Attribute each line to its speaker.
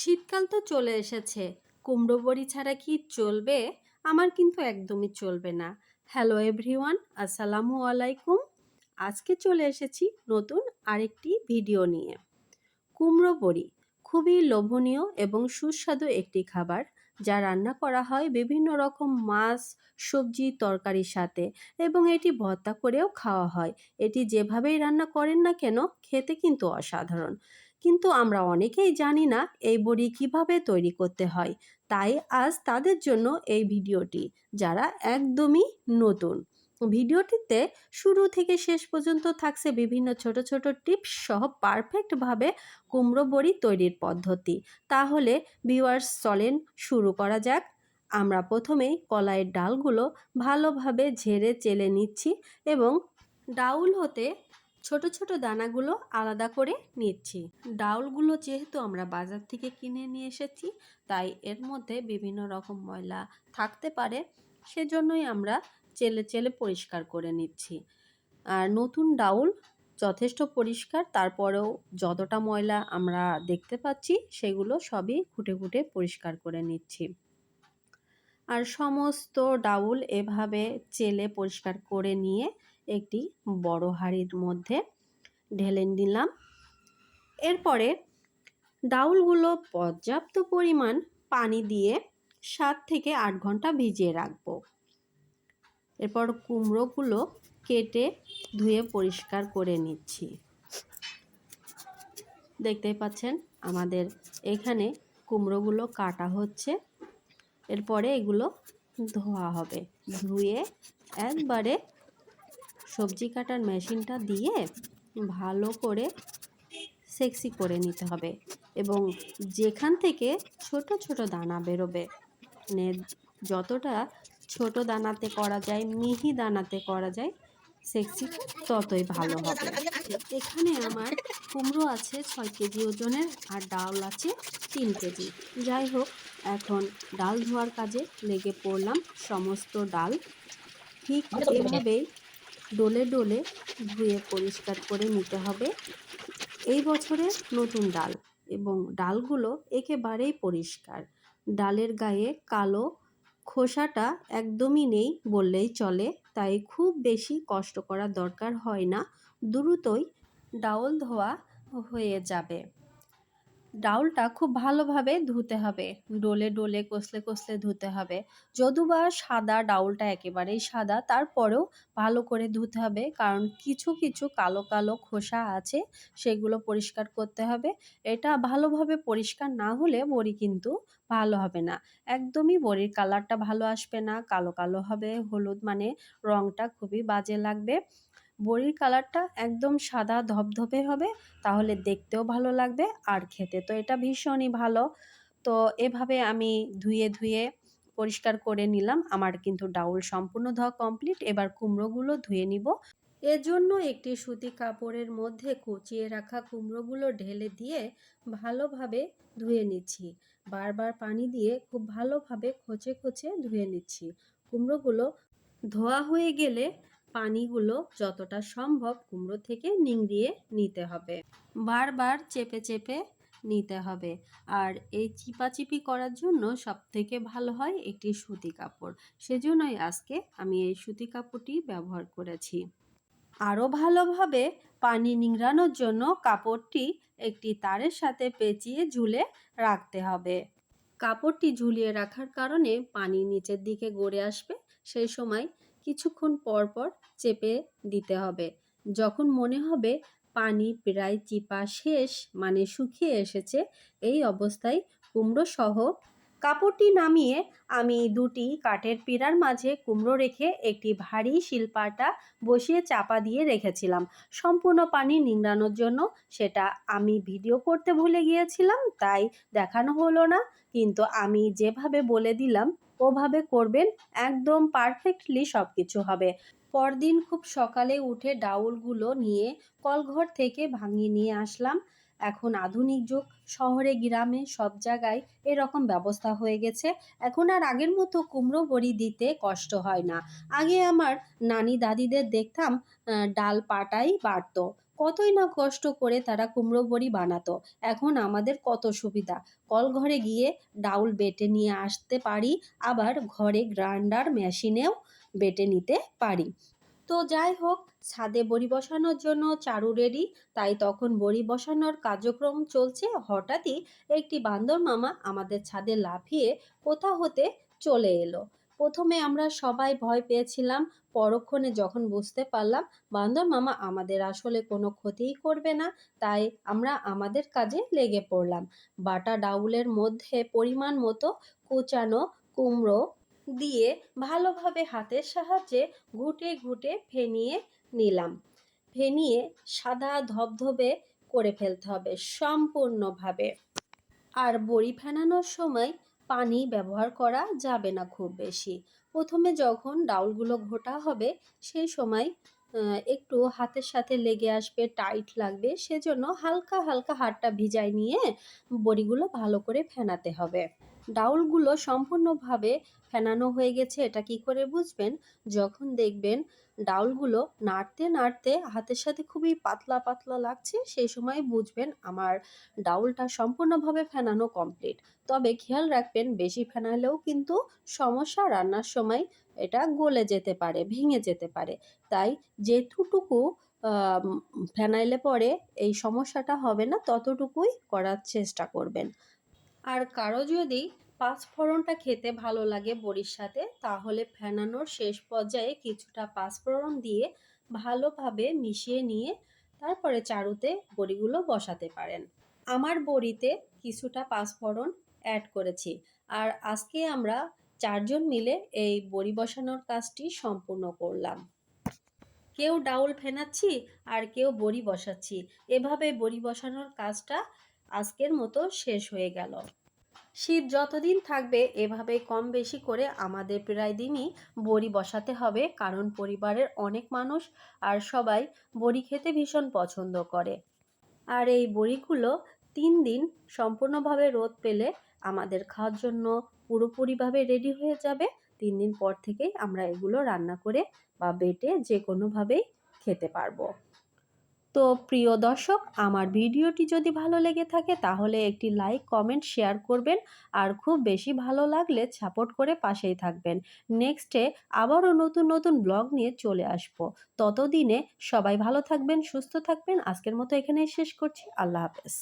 Speaker 1: শীতকাল তো চলে এসেছে। কুমড়ো বড়ি ছাড়া কি চলবে? আমার কিন্তু একদমই চলবে না। হ্যালো এভরিওয়ান আসসালামু আলাইকুম। আজকে চলে এসেছি নতুন আরেকটি ভিডিও নিয়ে। কুমড়ো বড়ি খুবই লোভনীয় এবং সুস্বাদু একটি খাবার, যা রান্না করা হয় বিভিন্ন রকম মাছ, সবজি, তরকারির সাথে এবং এটি ভর্তা করেও খাওয়া হয়। এটি যেভাবেই রান্না করেন না কেন, খেতে কিন্তু অসাধারণ। কিন্তু আমরা অনেকেই জানি না এই বড়ি কীভাবে তৈরি করতে হয়। তাই আজ তাদের জন্য এই ভিডিওটি, যারা একদমই নতুন। ভিডিওটিতে শুরু থেকে শেষ পর্যন্ত থাকছে বিভিন্ন ছোট ছোট টিপস সহ পারফেক্টভাবে কুমড়ো বড়ি তৈরির পদ্ধতি। তাহলে ভিউয়ার্স চলেন শুরু করা যাক। আমরা প্রথমেই কলাইয়ের ডালগুলো ভালোভাবে ঝেড়ে চেলে নিচ্ছি এবং ডাউল হতে ছোট ছোট দানাগুলো আলাদা করে নিচ্ছি। ডাউলগুলো যেহেতু আমরা বাজার থেকে কিনে নিয়ে এসেছি, তাই এর মধ্যে বিভিন্ন রকম ময়লা থাকতে পারে, সেজন্যই আমরা চেলে চেলে পরিষ্কার করে নিচ্ছি। আর নতুন ডাউল যথেষ্ট পরিষ্কার, তারপরেও যতটা ময়লা আমরা দেখতে পাচ্ছি, সেগুলো সবই খুঁটে খুঁটে পরিষ্কার করে নিচ্ছি। আর সমস্ত ডাউল এভাবে চেলে পরিষ্কার করে নিয়ে একটি বড় হাঁড়ির মধ্যে ঢেলে নিলাম। এরপরে ডাউলগুলো পর্যাপ্ত পরিমাণ পানি দিয়ে সাত থেকে আট ঘণ্টা ভিজিয়ে রাখব। এরপর কুমড়োগুলো কেটে ধুয়ে পরিষ্কার করে নিচ্ছি। দেখতেই পাচ্ছেন আমাদের এখানে কুমড়োগুলো কাটা হচ্ছে। এরপরে এগুলো ধোয়া হবে। ধুয়ে একবারে সবজি কাটার মেশিনটা দিয়ে ভালো করে সেক্সি করে নিতে হবে এবং যেখান থেকে ছোট ছোট দানা বেরোবে মানে যতটা ছোট দানাতে করা যায় মিহি দানাতে করা যায় সেক্সি ততই ভালো হবে। এখানে আমার কুমড়ো আছে ছয় কেজি ওজনের আর ডাল আছে তিন কেজি। যাই হোক এখন ডাল ধোয়ার কাজে লেগে পড়লাম সমস্ত ডাল। ঠিক এভাবেই ডোলে ডোলে ধুয়ে পরিষ্কার করে নিতে হবে। এই বছরের নতুন ডাল এবং ডালগুলো একেবারেই পরিষ্কার। ডালের গায়ে কালো খোসাটা একদমই নেই বললেই চলে, তাই খুব বেশি কষ্ট করার দরকার হয় না, দ্রুতই ডাউল ধোয়া হয়ে যাবে। ডাউলটা খুব ভালোভাবে ধুতে হবে। ডোলে ডোলে, কষলে কষলে ধুতে হবে। যদুবা সাদা ডাউলটা একেবারেই সাদা, তারপরেও ভালো করে ধুতে হবে। কারণ কিছু কিছু কালো কালো খোসা আছে, সেগুলো পরিষ্কার করতে হবে। এটা ভালোভাবে পরিষ্কার না হলে বড়ি কিন্তু ভালো হবে না। একদমই বড়ির কালারটা ভালো আসবে না। কালো কালো হবে। হলুদ মানে রঙটা খুবই বাজে লাগবে। বড়ির কালারটা একদম সাদা ধবধবে হবে, তাহলে দেখতেও ভালো লাগবে আর খেতে তো এটা ভীষণই ভালো। তো এভাবে আমি ধুয়ে ধুয়ে পরিষ্কার করে নিলাম, আমার কিন্তু ডাউল সম্পূর্ণ ধোয়া কমপ্লিট এবার কুমড়োগুলো ধুয়ে নিব। এজন্য একটি সুতি কাপড়ের মধ্যে কুচিয়ে রাখা কুমড়োগুলো ঢেলে দিয়ে ভালোভাবে ধুয়ে নিচ্ছি। বারবার পানি দিয়ে খুব ভালোভাবে খোঁচে খোঁচে ধুয়ে নিচ্ছি। কুমড়োগুলো ধোয়া হয়ে গেলে পানিগুলো যতটা সম্ভব কুমড়ো থেকে নিংড়িয়ে নিতে হবে। বারবার চেপে চেপে নিতে হবে। আর এই চিপাচিপি করার জন্য সব থেকে ভালো হয় একটি সুতি কাপড়। সেজন্যই আজকে আমি এই সুতি কাপড়টি ব্যবহার করেছি। আরও ভালোভাবে পানি নিংড়ানোর জন্য কাপড়টি একটি তারের সাথে পেঁচিয়ে ঝুলে রাখতে হবে। কাপড়টি ঝুলিয়ে রাখার কারণে পানি নিচের দিকে গড়ে আসবে। সেই সময় কিছুক্ষণ পর পর চেপে দিতে হবে। যখন মনে হবে পানি প্রায় চিপা শেষ মানে শুকিয়ে এসেছে, এই অবস্থায় কুমড়ো সহ কাপড়টি নামিয়ে আমি দুটি কাঠের পিড়ার মাঝে কুমড়ো রেখে একটি ভারী শিলপাটা বসিয়ে চাপা দিয়ে রেখেছিলাম। সম্পূর্ণ পানি নিংড়ানোর জন্য সেটা আমি ভিডিও করতে ভুলে গিয়েছিলাম, তাই দেখানো হলো না। কিন্তু আমি যেভাবে বলে দিলাম ওভাবে করবেন, একদম পারফেক্টলি সব কিছু হবে। পরদিন খুব সকালে উঠে ডাউলগুলো নিয়ে কলঘর থেকে ভাঙিয়ে নিয়ে আসলাম। এখন আধুনিক যুগ, শহরে, গ্রামে সব জায়গায় এরকম ব্যবস্থা হয়ে গেছে। এখন আর আগের মতো কুমড়ো বড়ি দিতে কষ্ট হয় না। আগে আমার নানি দাদিদের দেখতাম ডাল পাটাই বাড়তো। কতই না কষ্ট করে তারা কুমড়ো বড়ি বানাতো। এখন আমাদের কত সুবিধা। কল ঘরে গিয়ে ডাউল বেটে নিয়ে আসতে পারি, আবার ঘরে গ্রাইন্ডার মেশিনেও বেটে নিতে পারি। তো যাই হোক, ছাদে বড়ি বসানোর জন্য চারু রেডি তাই তখন বড়ি বসানোর কার্যক্রম চলছে। হঠাৎই একটি বান্দর মামা আমাদের ছাদে লাফিয়ে কোথা হতে চলে এলো। প্রথমে আমরা সবাই ভয় পেয়েছিলাম, পরক্ষণে যখন বুঝতে পারলাম, বান্দর মামা, আমাদের আসলে কোনো ক্ষতিই করবে না। তাই আমরা আমাদের কাজে লেগে পড়লাম। বাটা ডাউলের মধ্যে পরিমাণ মতো কুচানো কুমড়ো দিয়ে ভালোভাবে হাতের সাহায্যে ঘুটে ঘুটে ফেনিয়ে নিলাম। ফেনিয়ে সাদা ধবধবে করে ফেলতে হবে সম্পূর্ণভাবে। আর বড়ি ফেনানোর সময় পানি ব্যবহার করা যাবে না খুব বেশি। প্রথমে যখন ডাউলগুলো ঘোটা হবে, সেই সময় একটু হাতের সাথে লেগে আসবে, টাইট লাগবে, সেজন্য হালকা হালকা হাতটা ভিজায় নিয়ে বড়িগুলো ভালো করে ফেনাতে হবে। ডাউলগুলো সম্পূর্ণভাবে ফেনানো হয়ে গেছে এটা কি করে বুঝবেন? যখন দেখবেন ডাউলগুলো নাড়তে নাড়তে হাতের সাথে খুবই পাতলা পাতলা লাগছে সেই সময় বুঝবেন আমার ডাউলটা সম্পূর্ণভাবে ফেনানো কমপ্লিট তবে খেয়াল রাখবেন বেশি ফেনালেও কিন্তু সমস্যা রান্নার সময় এটা গলে যেতে পারে ভেঙে যেতে পারে। তাই আহ, ফেনাইলে পরে এই সমস্যাটা হবে না ততটুকুই করার চেষ্টা করবেন। আর কারও যদি পাঁচফোড়নটা খেতে ভালো লাগে বড়ির সাথে, তাহলে ফেনানোর শেষ পর্যায়ে কিছুটা পাঁচফোড়ন দিয়ে ভালোভাবে মিশিয়ে নিয়ে তারপরে চারুতে বড়িগুলো বসাতে পারেন। আমার বড়িতে কিছুটা পাঁচফোড়ন অ্যাড করেছি। আর আজকে আমরা চারজন মিলে এই বড়ি বসানোর কাজটি সম্পূর্ণ করলাম। কেউ ডাউল ফেনাচ্ছি আর কেউ বড়ি বসাচ্ছি। এভাবে বড়ি বসানোর কাজটা আজকের মতো শেষ হয়ে গেল। শীত যতদিন থাকবে, এভাবে কম বেশি করে আমাদের প্রায় দিনই বড়ি বসাতে হবে, কারণ পরিবারের অনেক মানুষ আর সবাই বড়ি খেতে ভীষণ পছন্দ করে। আর এই বড়িগুলো তিন দিন সম্পূর্ণভাবে রোদ পেলে আমাদের খাওয়ার জন্য পুরোপুরিভাবে রেডি হয়ে যাবে। তিন দিন পর থেকেই আমরা এগুলো রান্না করে বা বেটে যে কোনোভাবেই খেতে পারব। তো প্রিয় দর্শক, আমার ভিডিওটি যদি ভালো লেগে থাকে তাহলে একটি লাইক, কমেন্ট, শেয়ার করবেন। আর খুব বেশি ভালো লাগলে সাপোর্ট করে পাশেই থাকবেন। নেক্সটে আবারও নতুন নতুন ব্লগ নিয়ে চলে আসব। ততদিনে সবাই ভালো থাকবেন, সুস্থ থাকবেন। আজকের মতো এখানেই শেষ করছি। আল্লাহ হাফেজ।